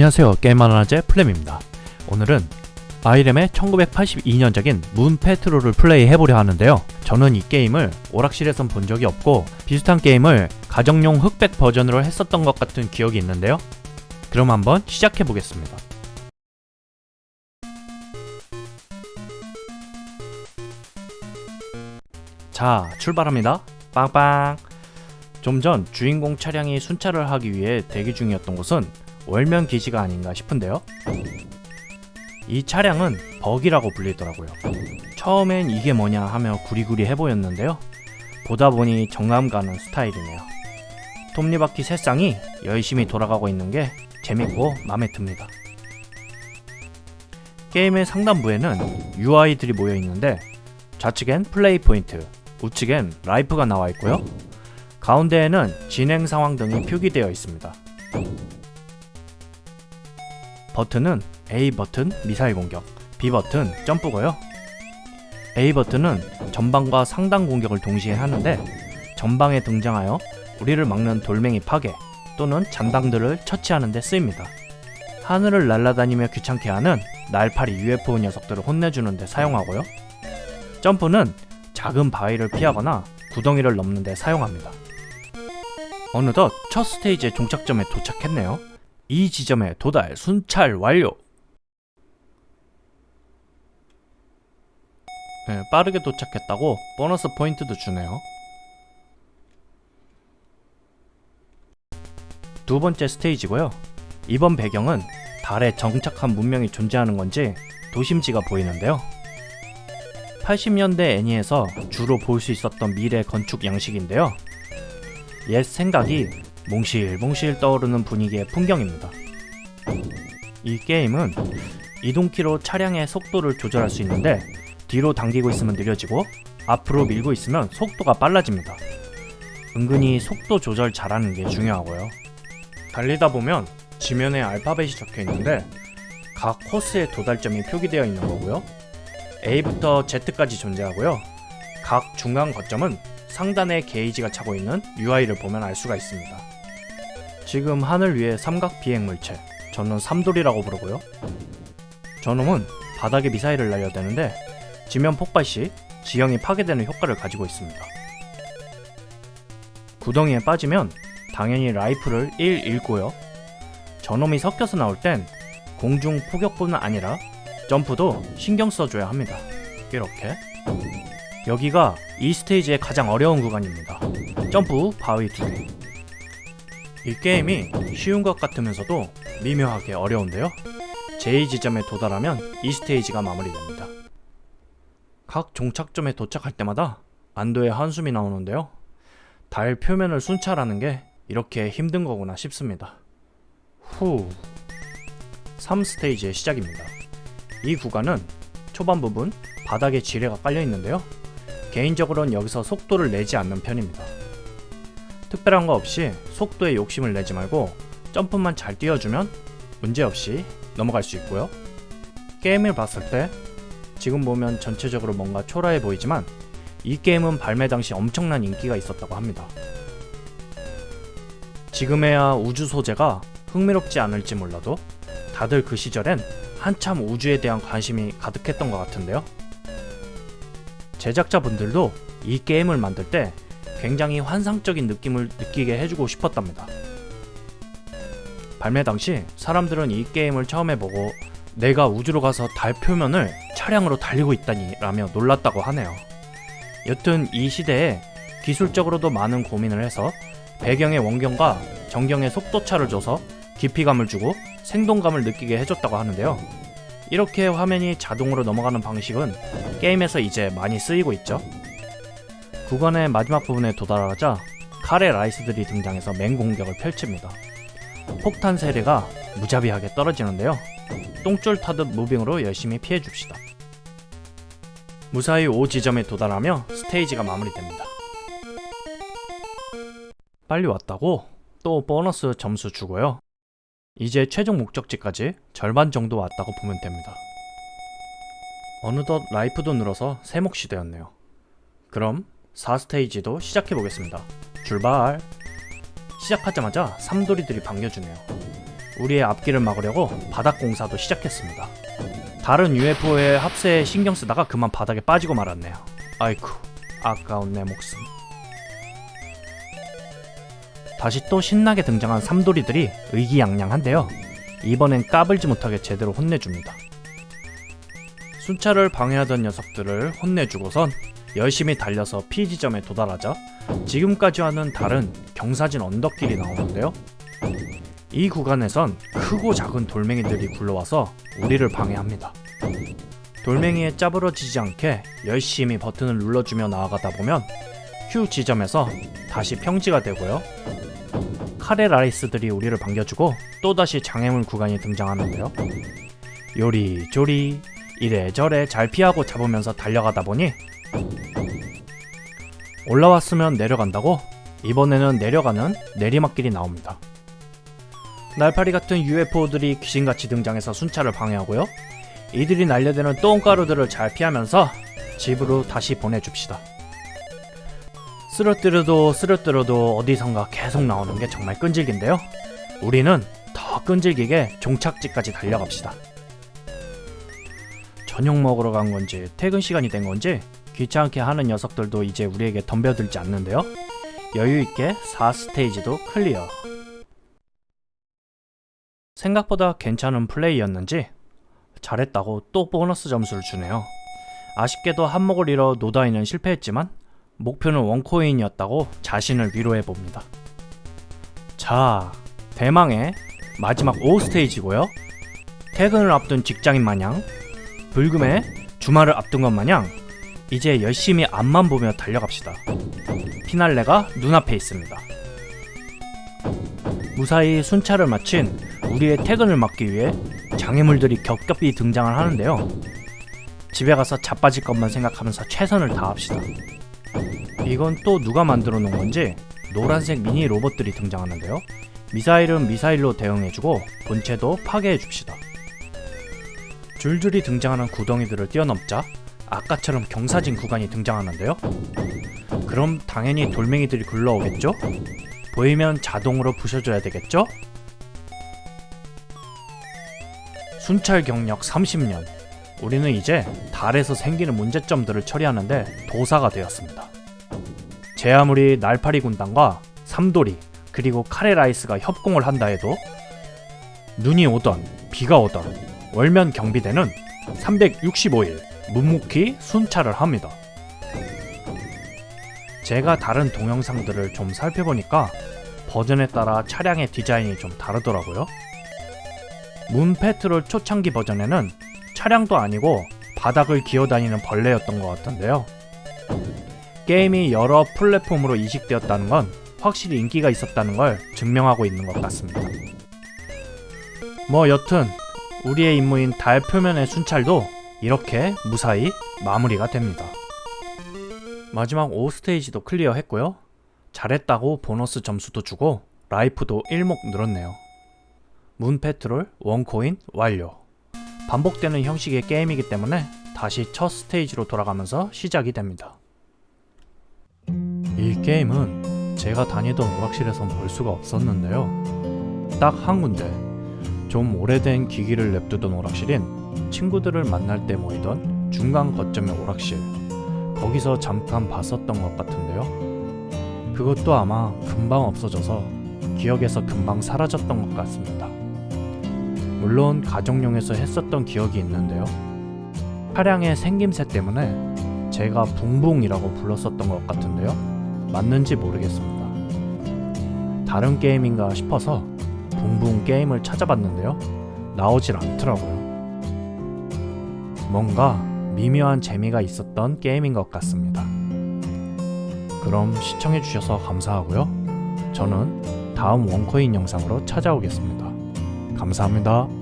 안녕하세요. 게임만화제 플렘입니다. 오늘은 아이렘의 1982년작인 문 페트롤을 플레이해보려 하는데요. 저는 이 게임을 오락실에선 본 적이 없고 비슷한 게임을 가정용 흑백 버전으로 했었던 것 같은 기억이 있는데요. 그럼 한번 시작해보겠습니다. 자 출발합니다. 빵빵! 좀 전 주인공 차량이 순찰을 하기 위해 대기 중이었던 곳은 월면 기지가 아닌가 싶은데요. 이 차량은 버기라고 불리더라고요. 처음엔 이게 뭐냐 하며 구리구리 해보였는데요. 보다 보니 정감 가는 스타일이네요. 톱니바퀴 세 쌍이 열심히 돌아가고 있는 게 재밌고 마음에 듭니다. 게임의 상단부에는 UI들이 모여 있는데 좌측엔 플레이 포인트, 우측엔 라이프가 나와 있고요. 가운데에는 진행 상황 등이 표기되어 있습니다. 버튼은 A 버튼 미사일 공격, B 버튼 점프고요. A 버튼은 전방과 상단 공격을 동시에 하는데 전방에 등장하여 우리를 막는 돌멩이 파괴 또는 잔당들을 처치하는 데 쓰입니다. 하늘을 날아다니며 귀찮게 하는 날파리 UFO 녀석들을 혼내주는 데 사용하고요. 점프는 작은 바위를 피하거나 구덩이를 넘는 데 사용합니다. 어느덧 첫 스테이지의 종착점에 도착했네요. 이 지점에 도달 순찰 완료. 네, 빠르게 도착했다고 보너스 포인트도 주네요. 두 번째 스테이지고요. 이번 배경은 달에 정착한 문명이 존재하는 건지 도심지가 보이는데요. 80년대 애니에서 주로 볼 수 있었던 미래 건축 양식인데요. 옛 생각이 몽실몽실 떠오르는 분위기의 풍경입니다. 이 게임은 이동키로 차량의 속도를 조절할 수 있는데 뒤로 당기고 있으면 느려지고 앞으로 밀고 있으면 속도가 빨라집니다. 은근히 속도 조절 잘하는 게 중요하고요. 달리다 보면 지면에 알파벳이 적혀 있는데 각 코스의 도달점이 표기되어 있는 거고요. A부터 Z까지 존재하고요. 각 중간 거점은 상단에 게이지가 차고 있는 UI를 보면 알 수가 있습니다. 지금 하늘 위에 삼각 비행 물체, 저는 삼돌이라고 부르고요. 저놈은 바닥에 미사일을 날려대는데 지면 폭발 시 지형이 파괴되는 효과를 가지고 있습니다. 구덩이에 빠지면 당연히 라이프를 1 잃고요. 저놈이 섞여서 나올 땐 공중 포격뿐 아니라 점프도 신경 써줘야 합니다. 이렇게. 여기가 이 스테이지의 가장 어려운 구간입니다. 점프, 바위 두 개. 이 게임이 쉬운 것 같으면서도 미묘하게 어려운데요. 제2 지점에 도달하면 이 스테이지가 마무리됩니다. 각 종착점에 도착할 때마다 안도의 한숨이 나오는데요. 달 표면을 순찰하는 게 이렇게 힘든 거구나 싶습니다. 후. 3스테이지의 시작입니다. 이 구간은 초반 부분 바닥에 지뢰가 깔려 있는데요. 개인적으로는 여기서 속도를 내지 않는 편입니다. 특별한 거 없이 속도에 욕심을 내지 말고 점프만 잘 뛰어주면 문제없이 넘어갈 수 있고요. 게임을 봤을 때 지금 보면 전체적으로 뭔가 초라해 보이지만 이 게임은 발매 당시 엄청난 인기가 있었다고 합니다. 지금에야 우주 소재가 흥미롭지 않을지 몰라도 다들 그 시절엔 한참 우주에 대한 관심이 가득했던 것 같은데요. 제작자분들도 이 게임을 만들 때 굉장히 환상적인 느낌을 느끼게 해주고 싶었답니다. 발매 당시 사람들은 이 게임을 처음 해보고 내가 우주로 가서 달 표면을 차량으로 달리고 있다니 라며 놀랐다고 하네요. 여튼 이 시대에 기술적으로도 많은 고민을 해서 배경의 원경과 전경의 속도차를 줘서 깊이감을 주고 생동감을 느끼게 해줬다고 하는데요. 이렇게 화면이 자동으로 넘어가는 방식은 게임에서 이제 많이 쓰이고 있죠. 구간의 마지막 부분에 도달하자 칼의 라이스들이 등장해서 맹공격을 펼칩니다. 폭탄 세례가 무자비하게 떨어지는데요. 똥줄 타듯 무빙으로 열심히 피해줍시다. 무사히 5지점에 도달하며 스테이지가 마무리됩니다. 빨리 왔다고? 또 보너스 점수 주고요. 이제 최종 목적지까지 절반 정도 왔다고 보면 됩니다. 어느덧 라이프도 늘어서 세 몫이 되었네요. 그럼 4스테이지도 시작해 보겠습니다. 출발! 시작하자마자 삼돌이들이 반겨주네요. 우리의 앞길을 막으려고 바닥 공사도 시작했습니다. 다른 UFO의 합세에 신경 쓰다가 그만 바닥에 빠지고 말았네요. 아이쿠, 아까운 내 목숨. 다시 또 신나게 등장한 삼돌이들이 의기양양한데요. 이번엔 까불지 못하게 제대로 혼내줍니다. 순찰을 방해하던 녀석들을 혼내주고선 열심히 달려서 P 지점에 도달하자 지금까지와는 다른 경사진 언덕길이 나오는데요. 이 구간에선 크고 작은 돌멩이들이 굴러와서 우리를 방해합니다. 돌멩이에 짜부러지지 않게 열심히 버튼을 눌러주며 나아가다 보면 Q 지점에서 다시 평지가 되고요. 카레 라이스들이 우리를 반겨주고 또다시 장애물 구간이 등장하는데요. 요리조리 이래저래 잘 피하고 잡으면서 달려가다 보니 올라왔으면 내려간다고 이번에는 내려가는 내리막길이 나옵니다. 날파리 같은 UFO들이 귀신같이 등장해서 순찰을 방해하고요. 이들이 날려대는 똥가루들을 잘 피하면서 집으로 다시 보내줍시다. 쓰러뜨려도 쓰러뜨려도 어디선가 계속 나오는 게 정말 끈질긴데요. 우리는 더 끈질기게 종착지까지 달려갑시다. 저녁 먹으러 간 건지 퇴근 시간이 된 건지 귀찮게 하는 녀석들도 이제 우리에게 덤벼들지 않는데요. 여유 있게 4스테이지도 클리어. 생각보다 괜찮은 플레이였는지 잘했다고 또 보너스 점수를 주네요. 아쉽게도 한몫을 잃어 노다이는 실패했지만 목표는 원코인이었다고 자신을 위로해 봅니다. 자, 대망의 마지막 5스테이지고요. 퇴근을 앞둔 직장인 마냥 불금에 주말을 앞둔 것 마냥 이제 열심히 앞만 보며 달려갑시다. 피날레가 눈앞에 있습니다. 무사히 순찰을 마친 우리의 퇴근을 막기 위해 장애물들이 겹겹이 등장을 하는데요. 집에 가서 자빠질 것만 생각하면서 최선을 다합시다. 이건 또 누가 만들어 놓은 건지 노란색 미니 로봇들이 등장하는데요. 미사일은 미사일로 대응해주고 본체도 파괴해 줍시다. 줄줄이 등장하는 구덩이들을 뛰어넘자 아까처럼 경사진 구간이 등장하는데요. 그럼 당연히 돌멩이들이 굴러오겠죠? 보이면 자동으로 부셔줘야 되겠죠? 순찰 경력 30년. 우리는 이제 달에서 생기는 문제점들을 처리하는데 도사가 되었습니다. 제 아무리 날파리 군단과 삼돌이 그리고 카레라이스가 협공을 한다 해도 눈이 오던 비가 오던 월면 경비대는 365일 묵묵히 순찰을 합니다. 제가 다른 동영상들을 좀 살펴보니까 버전에 따라 차량의 디자인이 좀 다르더라고요. 문 페트롤 초창기 버전에는 차량도 아니고 바닥을 기어다니는 벌레였던 것 같은데요. 게임이 여러 플랫폼으로 이식되었다는 건 확실히 인기가 있었다는 걸 증명하고 있는 것 같습니다. 뭐 여튼 우리의 임무인 달 표면의 순찰도 이렇게 무사히 마무리가 됩니다. 마지막 5스테이지도 클리어했고요. 잘했다고 보너스 점수도 주고 라이프도 1목 늘었네요. 문 페트롤 원코인 완료. 반복되는 형식의 게임이기 때문에 다시 첫 스테이지로 돌아가면서 시작이 됩니다. 이 게임은 제가 다니던 오락실에선 볼 수가 없었는데요. 딱 한 군데 좀 오래된 기기를 냅두던 오락실인 친구들을 만날 때 모이던 중간 거점의 오락실 거기서 잠깐 봤었던 것 같은데요. 그것도 아마 금방 없어져서 기억에서 금방 사라졌던 것 같습니다. 물론 가정용에서 했었던 기억이 있는데요. 차량의 생김새 때문에 제가 붕붕이라고 불렀었던 것 같은데요. 맞는지 모르겠습니다. 다른 게임인가 싶어서 붕붕 게임을 찾아봤는데요. 나오질 않더라고요. 뭔가 미묘한 재미가 있었던 게임인 것 같습니다. 그럼 시청해주셔서 감사하고요. 저는 다음 원코인 영상으로 찾아오겠습니다. 감사합니다.